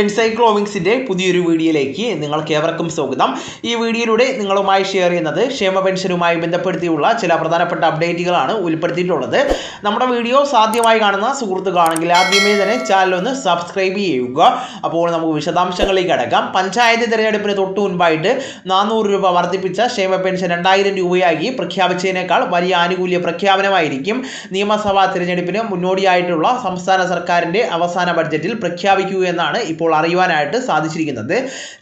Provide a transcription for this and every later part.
എൻസൈക്ലോമിക്സിന്റെ പുതിയൊരു വീഡിയോയിലേക്ക് നിങ്ങൾക്ക് ഏവർക്കും സ്വാഗതം. ഈ വീഡിയോയിലൂടെ നിങ്ങളുമായി ഷെയർ ചെയ്യുന്നത് ക്ഷേമ പെൻഷനുമായി ബന്ധപ്പെടുത്തിയുള്ള ചില പ്രധാനപ്പെട്ട അപ്ഡേറ്റുകളാണ് ഉൾപ്പെടുത്തിയിട്ടുള്ളത്. നമ്മുടെ വീഡിയോ സാധ്യമായി കാണുന്ന സുഹൃത്തുക്കളാണെങ്കിൽ ആദ്യമേ തന്നെ ചാനൽ ഒന്ന് സബ്സ്ക്രൈബ് ചെയ്യുക. അപ്പോൾ നമുക്ക് വിശദാംശങ്ങളിലേക്ക് അടക്കാം. പഞ്ചായത്ത് തിരഞ്ഞെടുപ്പിന് തൊട്ട് മുൻപായിട്ട് നാനൂറ് രൂപ വർദ്ധിപ്പിച്ച ക്ഷേമ പെൻഷൻ രണ്ടായിരം രൂപയാക്കി പ്രഖ്യാപിച്ചതിനേക്കാൾ വലിയ ആനുകൂല്യ പ്രഖ്യാപനമായിരിക്കും നിയമസഭാ തിരഞ്ഞെടുപ്പിന് മുന്നോടിയായിട്ടുള്ള സംസ്ഥാന സർക്കാരിന്റെ അവസാന ബഡ്ജറ്റിൽ പ്രഖ്യാപിക്കുക എന്നാണ് ഇപ്പോൾ അറിയുവാനായിട്ട് സാധിച്ചിരിക്കുന്നത്.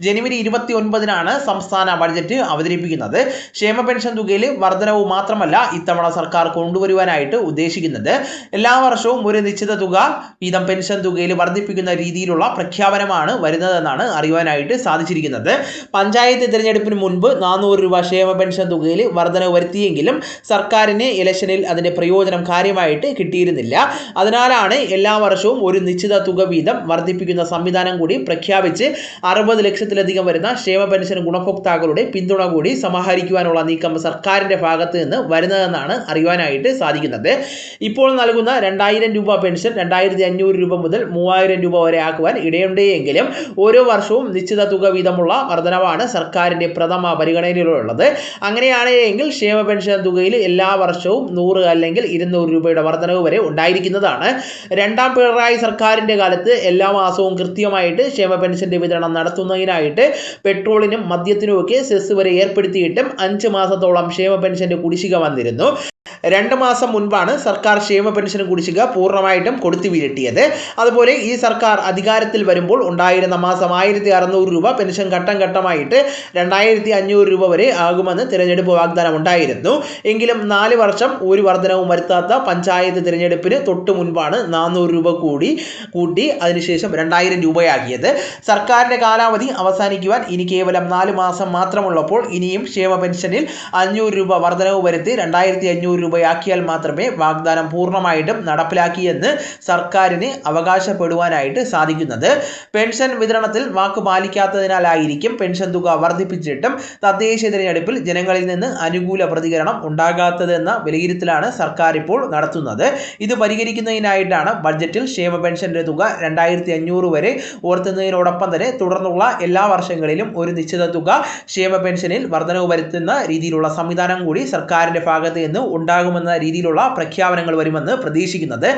ജനുവരി ഇരുപത്തി ഒൻപതിനാണ് സംസ്ഥാന ബഡ്ജറ്റ് അവതരിപ്പിക്കുന്നത്. ക്ഷേമ പെൻഷൻ തുകയിൽ വർധനവ് മാത്രമല്ല ഇത്തവണ സർക്കാർ കൊണ്ടുവരുവാനായിട്ട് ഉദ്ദേശിക്കുന്നത്. എല്ലാ വർഷവും ഒരു നിശ്ചിത തുക വീതം പെൻഷൻ തുകയിൽ വർദ്ധിപ്പിക്കുന്ന രീതിയിലുള്ള പ്രഖ്യാപനമാണ് വരുന്നതെന്നാണ് അറിയുവാനായിട്ട് സാധിച്ചിരിക്കുന്നത്. പഞ്ചായത്ത് തിരഞ്ഞെടുപ്പിന് മുൻപ് നാനൂറ് രൂപ ക്ഷേമ പെൻഷൻ തുകയിൽ വർധനവ് വരുത്തിയെങ്കിലും സർക്കാരിന് ഇലക്ഷനിൽ അതിന്റെ പ്രയോജനം കാര്യമായിട്ട് കിട്ടിയിരുന്നില്ല. അതിനാലാണ് എല്ലാ വർഷവും ഒരു നിശ്ചിത തുക വീതം വർദ്ധിപ്പിക്കുന്ന സംവിധാനം കൂടി പ്രഖ്യാപിച്ച് അറുപത് ലക്ഷത്തിലധികം വരുന്ന ക്ഷേമ പെൻഷൻ ഗുണഭോക്താക്കളുടെ പിന്തുണ കൂടി സമാഹരിക്കുവാനുള്ള നീക്കം സർക്കാരിന്റെ ഭാഗത്ത് നിന്ന് വരുന്നതെന്നാണ് അറിയുവാനായിട്ട് സാധിക്കുന്നത്. ഇപ്പോൾ നൽകുന്ന രണ്ടായിരം രൂപ പെൻഷൻ രണ്ടായിരത്തി അഞ്ഞൂറ് രൂപ മുതൽ മൂവായിരം രൂപ വരെ ആക്കുവാൻ ഇടയുണ്ടെങ്കിലും ഓരോ വർഷവും നിശ്ചിത തുക വീതമുള്ള വർധനവാണ് സർക്കാരിന്റെ പ്രഥമ പരിഗണനയിലുള്ളത്. അങ്ങനെയാണെങ്കിൽ ക്ഷേമ പെൻഷൻ തുകയിൽ എല്ലാ വർഷവും നൂറ് അല്ലെങ്കിൽ ഇരുന്നൂറ് രൂപയുടെ വർധനവ് വരെ ഉണ്ടായിരിക്കുന്നതാണ്. രണ്ടാം പിണറായി സർക്കാരിന്റെ കാലത്ത് എല്ലാ മാസവും കൃത്യമായിട്ട് ക്ഷേമ പെൻഷന്റെ വിതരണം നടത്തുന്നതിനായിട്ട് പെട്രോളിനും മദ്യത്തിനുമൊക്കെ സെസ് വരെ ഏർപ്പെടുത്തിയിട്ടും അഞ്ച് മാസത്തോളം ക്ഷേമ പെൻഷന്റെ കുടിശ്ശിക വന്നിരുന്നു. രണ്ട് മാസം മുൻപാണ് സർക്കാർ ക്ഷേമ പെൻഷൻ കുടിശ്ശിക പൂർണമായിട്ടും കൊടുത്തു വീഴ്ത്തിയത്. അതുപോലെ ഈ സർക്കാർ അധികാരത്തിൽ വരുമ്പോൾ ഉണ്ടായിരുന്ന മാസം ആയിരത്തി അറുന്നൂറ് രൂപ പെൻഷൻ ഘട്ടം ഘട്ടമായിട്ട് രണ്ടായിരത്തി അഞ്ഞൂറ് രൂപ വരെ ആകുമെന്ന് തിരഞ്ഞെടുപ്പ് വാഗ്ദാനം ഉണ്ടായിരുന്നു. എങ്കിലും നാല് വർഷം ഒരു വർധനവും വരുത്താത്ത പഞ്ചായത്ത് തിരഞ്ഞെടുപ്പിന് തൊട്ട് മുൻപാണ് നാനൂറ് രൂപ കൂടി കൂട്ടി. അതിനുശേഷം രണ്ടായിരം രൂപയാക്കിയത്. സർക്കാരിന്റെ കാലാവധി അവസാനിക്കുവാൻ ഇനി കേവലം നാല് മാസം മാത്രമുള്ളപ്പോൾ ഇനിയും ക്ഷേമ പെൻഷനിൽ അഞ്ഞൂറ് രൂപ വർധനവ് വരുത്തി രണ്ടായിരത്തി അഞ്ഞൂറ് രൂപയാക്കിയാൽ മാത്രമേ വാഗ്ദാനം പൂർണമായിട്ടും നടപ്പിലാക്കിയെന്ന് സർക്കാരിന് അവകാശപ്പെടുവാനായിട്ട് സാധിക്കുന്നത്. പെൻഷൻ വിതരണത്തിൽ വാക്ക് പാലിക്കാത്തതിനാലായിരിക്കും പെൻഷൻ തുക വർദ്ധിപ്പിച്ചിട്ടും തദ്ദേശ തിരഞ്ഞെടുപ്പിൽ ജനങ്ങളിൽ നിന്ന് അനുകൂല പ്രതികരണം ഉണ്ടാകാത്തതെന്ന വിലയിരുത്തലാണ് സർക്കാർ ഇപ്പോൾ നടത്തുന്നത്. ഇത് പരിഹരിക്കുന്നതിനായിട്ടാണ് ബഡ്ജറ്റിൽ ക്ഷേമ പെൻഷന്റെ തുക രണ്ടായിരത്തി അഞ്ഞൂറ് വരെ ഉയർത്തുന്നതിനോടൊപ്പം തന്നെ തുടർന്നുള്ള എല്ലാ വർഷങ്ങളിലും ഒരു നിശ്ചിത തുക ക്ഷേമ പെൻഷനിൽ വർധനവ് വരുത്തുന്ന രീതിയിലുള്ള സംവിധാനം കൂടി സർക്കാരിന്റെ ഭാഗത്ത് നിന്ന് ഉണ്ടാകുമെന്ന രീതിയിലുള്ള പ്രഖ്യാപനങ്ങൾ വരുമെന്ന് പ്രതീക്ഷിക്കുന്നത്.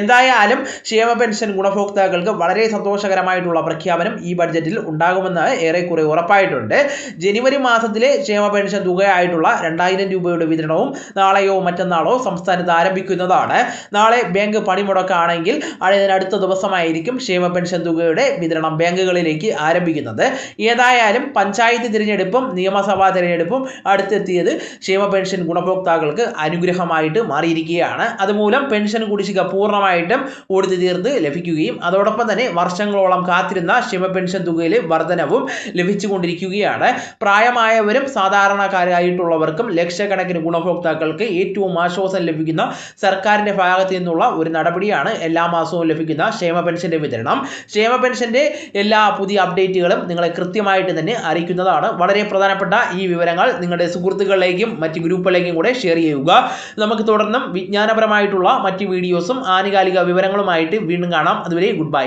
എന്തായാലും ക്ഷേമ പെൻഷൻ ഗുണഭോക്താക്കൾക്ക് വളരെ സന്തോഷകരമായിട്ടുള്ള പ്രഖ്യാപനം ഈ ബഡ്ജറ്റിൽ ഉണ്ടാകുമെന്ന് ഏറെക്കുറെ ഉറപ്പായിട്ടുണ്ട്. ജനുവരി മാസത്തിലെ ക്ഷേമ പെൻഷൻ തുകയായിട്ടുള്ള രണ്ടായിരം രൂപയുടെ വിതരണവും നാളെയോ മറ്റന്നാളോ സംസ്ഥാനത്ത് ആരംഭിക്കുന്നതാണ്. നാളെ ബാങ്ക് പണിമുടക്കാണെങ്കിൽ അതിനടുത്ത ദിവസമായിരിക്കും ക്ഷേമ പെൻഷൻ തുകയുടെ വിതരണം ബാങ്കുകളിലേക്ക് ആരംഭിക്കുന്നത്. ഏതായാലും പഞ്ചായത്ത് തിരഞ്ഞെടുപ്പും നിയമസഭാ തിരഞ്ഞെടുപ്പും അടുത്തെത്തിയത് ക്ഷേമ പെൻഷൻ ഗുണഭോക്താക്കൾക്ക് അനുഗ്രഹമായിട്ട് മാറിയിരിക്കുകയാണ്. അതുമൂലം പെൻഷൻ കുടിശ്ശിക പൂർണമായിട്ടും ഒടുത്തു തീർത്ത് ലഭിക്കുകയും അതോടൊപ്പം തന്നെ വർഷങ്ങളോളം കാത്തിരുന്ന ക്ഷേമ പെൻഷൻ തുകയിൽ വർധനവും ലഭിച്ചുകൊണ്ടിരിക്കുകയാണ്. പ്രായമായവരും സാധാരണക്കാരായിട്ടുള്ളവർക്കും ലക്ഷക്കണക്കിന് ഗുണഭോക്താക്കൾക്ക് ഏറ്റവും ആശ്വാസം ലഭിക്കുന്ന സർക്കാരിന്റെ ഭാഗത്തു നിന്നുള്ള ഒരു നടപടിയാണ് എല്ലാ മാസവും ലഭിക്കുന്ന ക്ഷേമ പെൻഷന്റെ വിതരണം. ക്ഷേമ പെൻഷന്റെ എല്ലാ പുതിയ അപ്ഡേറ്റുകളും നിങ്ങളെ കൃത്യമായിട്ട് തന്നെ അറിയിക്കുന്നതാണ്. വളരെ പ്രധാനപ്പെട്ട ഈ വിവരങ്ങൾ നിങ്ങളുടെ സുഹൃത്തുക്കളിലേക്കും മറ്റ് ഗ്രൂപ്പുകളിലേക്കും കൂടെ ഷെയർ ചെയ്യുക. നമുക്ക് തുടർന്നും വിജ്ഞാനപരമായിട്ടുള്ള മറ്റ് വീഡിയോസും ആനുകാലിക വിവരങ്ങളുമായിട്ട് വീണ്ടും കാണാം. അതുവരെ ഗുഡ് ബൈ